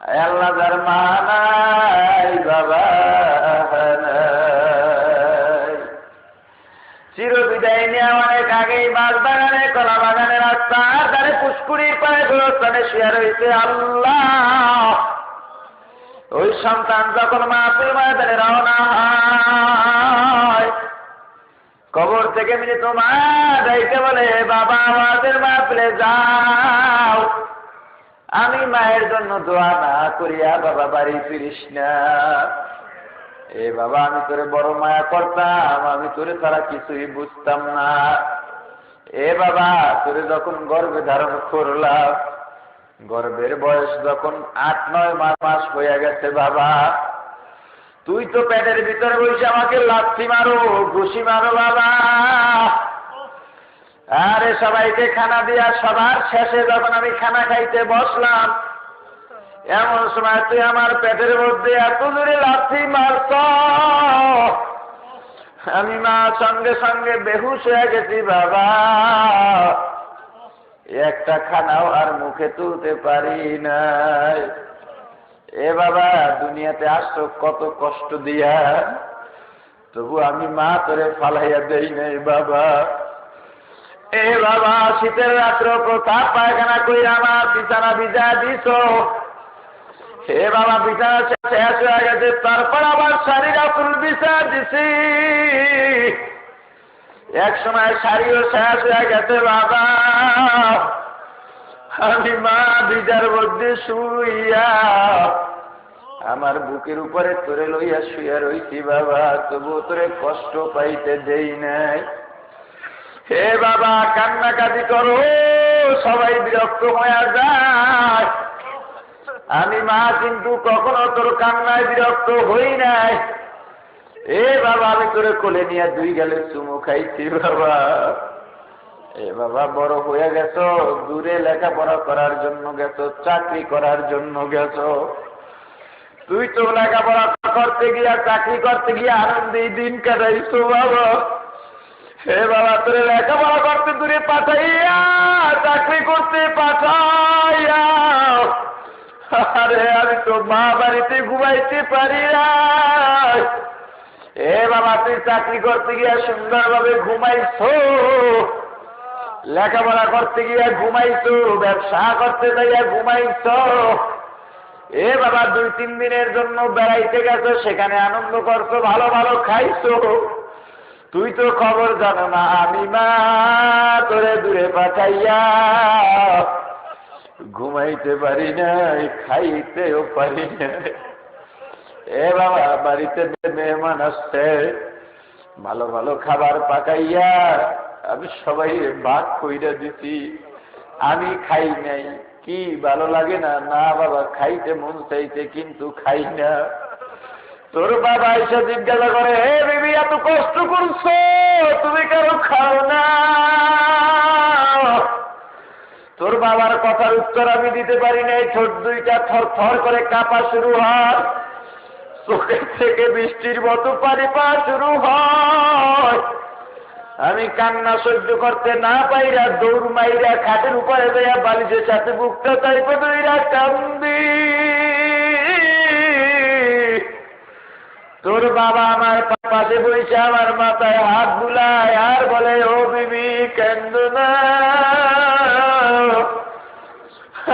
আল্লাহ যার মা নাই বাবা চিরবিদায় নিয়ে অনেক আগেই মাছ বাগানে কলা বাগানে রাস্তা তারে পুষ্কুরির পায়ে গোরস্থানে শুয়ে রয়েছে আল্লাহ। ওই সন্তান যখন মাসুল ময়দানে রওনা হয়, কবর থেকে মৃত মা যাইতে বলে, বাবা, আমাদের মাপলে যাও। আমি মায়ের জন্য দোয়া না করিয়া বাবা বাড়ি ফিরিস না। এ বাবা, আমি তোরে বড় মায়া করতাম, আমি তোরে তারা কিছুই বুঝতাম না। এ বাবা, তোরে যখন গর্ভে ধারণ করলাম, গর্ভের বয়স যখন আট, নয় মাস মাস হয়ে গেছে বাবা। তুই তো পেটের ভিতরে বসে আমাকে লাথি মারো, ঘুষি মারো বাবা। আরে সবাইকে খানা দিয়া সবার শেষে যখন আমি খানা খাইতে বসলাম, এমন সময় তুই আমার পেটের মধ্যে এত জোরে লাথি মারত আমি মা সঙ্গে সঙ্গে বেহুশ হয়ে গেছি, বাবা। একটা খানাও আর মুখে তুলতে পারি নাই। এ বাবা, দুনিয়াতে আসছো কত কষ্ট দিয়া। তবু আমি মা তোরে ফালাইয়া দেই নাই, বাবা। এ বাবা, শীতের রাত্র কোথা পায়খানা কই আমার বিছানা ভিজা দিছ হে বাবা, বিছানা শেষ হয়ে গেছে, তারপর আবার শাড়ি রাত্রুল বিছা দিছি। এক সময় শাড়িও শেষ হয়ে গেছে, বাবা। আমি মা বিজার মধ্যে শুইয়া আমার বুকের উপরে তোরে লইয়া শুইয়া রইছি, বাবা। তবু তোরে কষ্ট পাইতে দেই নাই। হে বাবা, কান্নাকাটি করো, সবাই বিরক্ত হয়ে যায় আমি মা, কিন্তু কখনো তোর কান্নায় বিরক্ত হই নাই। এ বাবা, আমি তোরে কোলে নিয়ে দুই গেলে চুমু খাইছি বাবা। এ বাবা, বড় হয়ে গেছ, দূরে লেখাপড়া করার জন্য গেছ, চাকরি করার জন্য গেছ। তুই তো লেখাপড়া করতে গিয়া, চাকরি করতে গিয়া আনন্দে দিন কাটাইছো বাবা। হে বাবা, তোরে লেখাপড়া করতে দূরে পাঠাইয়া, চাকরি করতে পাঠাইয়া। আরে, আমি তো মা বাড়িতে ঘুমাইতে পারি এ বাবা, তুই চাকরি করতে গিয়া সুন্দরভাবে ঘুমাইছো? লেখাপড়া করতে গিয়া ঘুমাইছো? ব্যবসা করতে যাইয়া ঘুমাইছো? এ বাবা, দুই তিন দিনের জন্য বেড়াইতে গেছো, সেখানে আনন্দ করছ, ভালো ভালো খাইছো। তুই তো খবর জানো না, আমি মা তোরে দূরে পাঠাইয়া ঘুমাইতে পারি নাই, খাইতেও পারি এ বাবা, বাড়িতে মেহমান আসছে, ভালো ভালো খাবার পাকাইয়া আমি সবাই ভাগ কইরা দিছি, আমি খাই নাই, কি ভালো লাগে না না বাবা, খাইতে মন চাইছে কিন্তু খাই না। তোর বাবা এসে জিজ্ঞাসা করে, হে বিবি, এত কষ্ট করছ? তুমি কারও খাও না? তোর বাবার কথার উত্তর আমি দিতে পারি নাই। ছোট দুইটা থর থর করে কাঁপা শুরু হয়। চোখের থেকে বৃষ্টির মতো পানি পা শুরু হয়। আমি কান্না সহ্য করতে না পাইরা দৌড় মাইরা খাটের উপরে দেয়া বালিশের সাথে বুকটা চাইপে দইরা কান্দি। তোর বাবা আমার পাশে বসে আমার মাথায় হাত বুলায়, আর বলে, ও বিবি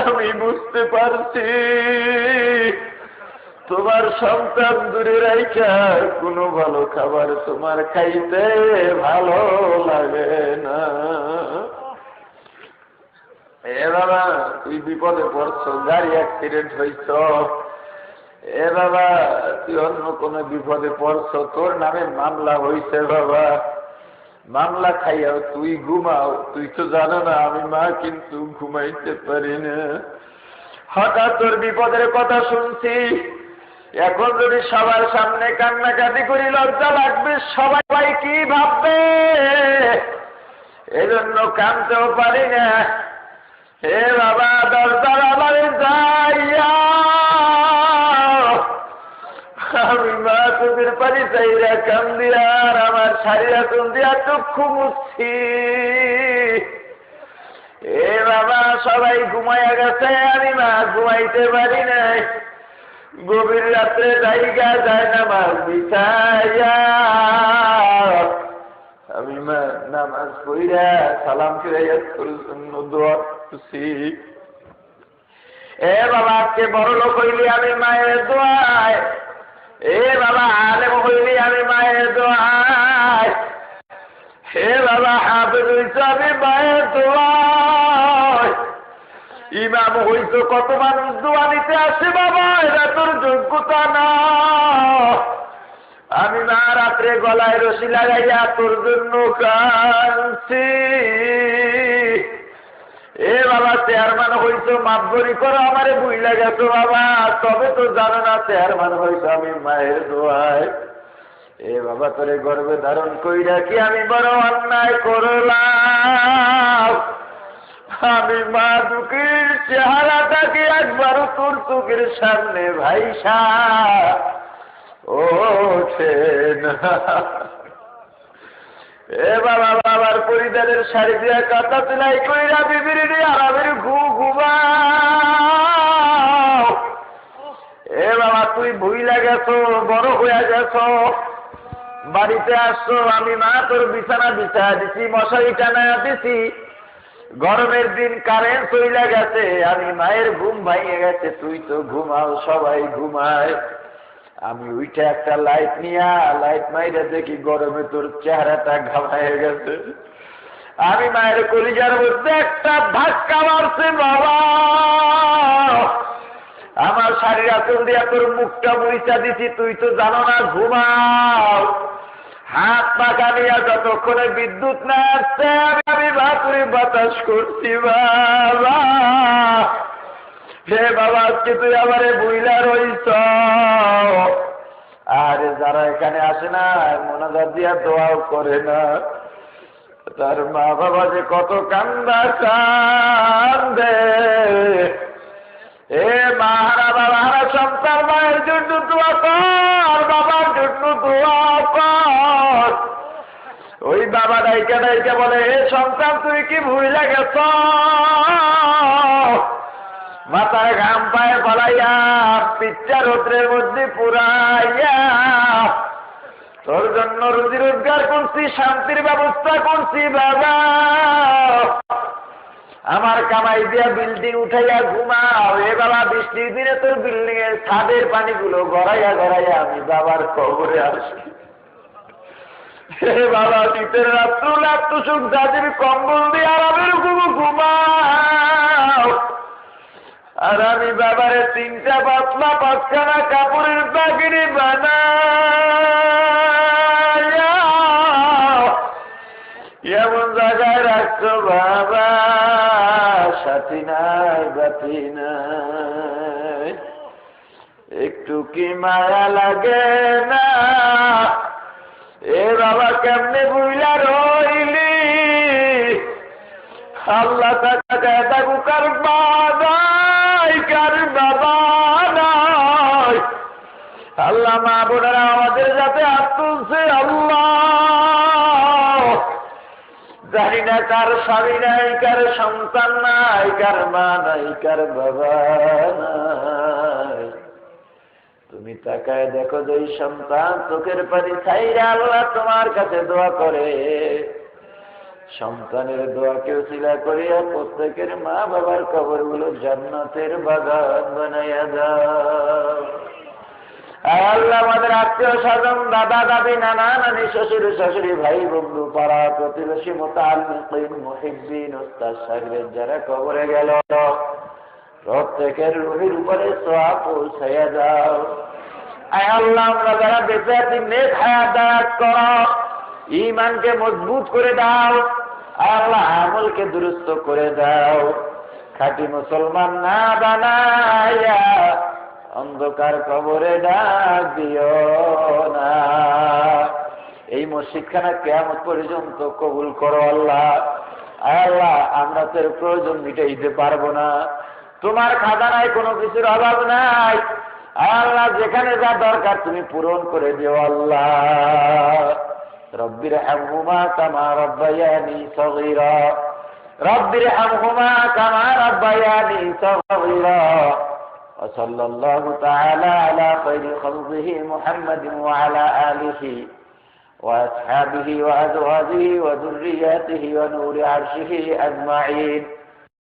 আমি বুঝতে পারছি। তোমার সন্তান দূরে রাইখা, কোনো ভালো খাবার তোমার খাইতে ভালো লাগে না। এ বাবা, তুই বিপদে পড়ছো, গাড়ি অ্যাক্সিডেন্ট হইছ। এ বাবা, তুই অন্য কোনো বিপদে পড়ছো? তোর নামে মামলা হইছে বাবা। মামলা খাইয়াও তুই ঘুমাও। তুই তো জানো না, আমি মা কিন্তু ঘুমাইতে পারি না। হঠাৎ তোর বিপদের কথা শুনছি। এখন যদি সবার সামনে কান্নাকাটি করি, লজ্জা লাগবে, সবাই কি ভাববে? এজন্য কানতেও পারি না। হে বাবা, দরজার আমার যাইয়া আমি মা চাইরা কান আর আমার শাড়িরা তুম দিয়া চক্ষু মুছছি এ বাবা সবাই ঘুমাইয়া গেছে আমি মা ঘুমাইতে পারি নাই গভীর রাত্রে জায়গা যায় নামাজ বিছাইয়া আমি মা নামাজ পড়িয়া সালাম ফিরাইয়া দোয়া করছি এ বাবা আজকে বড় লোক হইলি আমি মায়ের দোয়ায় এ বাবা, আলেম হইলি আমি মায়ের দোয়ায়। হে বাবা হাফেজ হইছ আমি মায়ের দোয়ায়। ইমাম হইছ কত মানুষ দোয়া নিতে আসে বাবা, এরা তোর যোগ্যতা না। আমি মা রাত্রে গলায় রশি লাগাইয়া তোর জন্য কাঁদছি। এ বাবা, চেয়ারম্যান হইতো মাপগরি করো আমারে বুইলা গেছো বাবা। তবে তো জানো না, চেয়ারম্যান হইতো আমি মায়ের দোয়ায়। এ বাবা, তোরে গর্বে ধারণ কইরা কি আমি বড় অন্যায় করলাম? আমি মা দুঃখের চেহারাটাকে একবার তোর চোখের সামনে ভাইসা। ও না এ বাবা, বাবার পরিবারের শাড়ি দিয়া কাটা সেলাই কইরা বিবির আরামের ঘু ঘুমা এ বাবা, তুই ভুইলা গেছো, বড় হয়ে গেছো। বাড়িতে আসছো, আমি মা তোর বিছানা বিছা দিছি মশারি টানা দিছি। গরমের দিন কারেন্ট চইলা গেছে, আমি মায়ের ঘুম ভাঙে গেছে, তুই তো ঘুমাও, সবাই ঘুমায়। আমি উইটা একটা লাইট নিয়া লাইট মাইরে দেখি গরমে তোর চেহারাটা ঘামায় গেছে। আমি মায়ের কলিজার মধ্যে একটা ধাক্কা মারছে, বাবা! আমার শাড়ির আচল দিয়া তোর মুখটা মুড়িচা দিছি, তুই তো জানো না, ঘুমাও। হাত পাকা নিয়ে যতক্ষণে বিদ্যুৎ না আসছে, আমি বাপুরি বাতাস করছি, বাবা! হে বাবা, আজকে তুই আমারে বুইলা এখানে আসে না মনাজার দিয়া দোয়াও করে না। তার মা বাবা যে কত কান্দা কান্দে। এ মাহারা বাবাহারা সন্তান মায়ের জন্য দোয়া কর, বাবার জন্য দোয়া কর। ওই বাবা ডাইকা ডাইকা বলে, এ সন্তান, তুই কি ভুইলা গেছ? মাথায় ঘাম পায়ে ফলাইয়া পিচ্চা রোদ্রের মধ্যে পুরাইয়া তোর জন্য রুজি রোজগার করছি, শান্তির ব্যবস্থা করছি, বাবা। আমার কামাই দিয়া বিল্ডিং উঠাইয়া ঘুমাও। এ বাবা বৃষ্টির দিনে তোর বিল্ডিং এর ছাদের পানিগুলো গড়াইয়া গড়াইয়া আমি বাবার কবরে আসি। হে বাবা, শীতের রাত্র রাত্র সুখ দাদির কম্বল দিয়ে আরামের ঘুম ঘুমাও। আর আমি বাবারে তিনটা পাতলা পাঁচখানা কাপড়ের চাকরি বানায় এমন জায়গায় রাখছো, বাবা। সাথী নাই, বাতি নাই। একটু কি মায়া লাগে না? এ বাবা কেমনে বুঝলা রইলি? আল্লাহ তাকা কার বাবাই কার বাবা আল্লাহ মা বোনেরা আমাদের যাতে তুলছে, আল্লাহ। জানি না কার স্বামী নাই, কার সন্তান নাই, কার মা নাই, কার বাবা নাই। তুমি তাকায় দেখো যে সন্তান চোখের পানি ছাইরে আল্লাহ তোমার কাছে দোয়া করে। সন্তানের দোয়া কেউ শিলা করিয়া প্রত্যেকের মা বাবার কবরগুলো জান্নাতের বাগান বানাইয়া দাও। আল্লাহ আমাদের আত্মীয় স্বজন, দাদা, দাদি, নানা, নানি, শ্বশুর, শাশুড়ি, ভাই, বন্ধু, পাড়া, প্রতিবেশী মোতালিন যারা কবরে গেল, প্রত্যেকের রুহির উপরে সোয়া পৌঁছাইয়া যাও আল্লাহ, আমরা যারা বেঁচে আছি নেক হায়াত করো ইমানকে মজবুত করে দাও আল্লাহ আমলকে দুরুস্ত করে দাও। খাঁটি মুসলমান না বানায়া অন্ধকার কবরে ডাক দিও না। এই মসজিদখানা কেমন পর্যন্ত কবুল করো আল্লাহ। আল্লাহ, আমরা তোর প্রয়োজন মিটাইতে পারব না। তোমার খাজানায় কোনো কিছুর অভাব নাই। আল্লাহ, যেখানে যা দরকার তুমি পূরণ করে দিও আল্লাহ। رب ارحمهما كما ربياني صغيرا. رب ارحمهما كما ربياني صغيرا. وصلى الله تعالى على خير خلقه محمد وعلى آله وأصحابه وأزواجه وذرياته ونور عرشه أجمعين.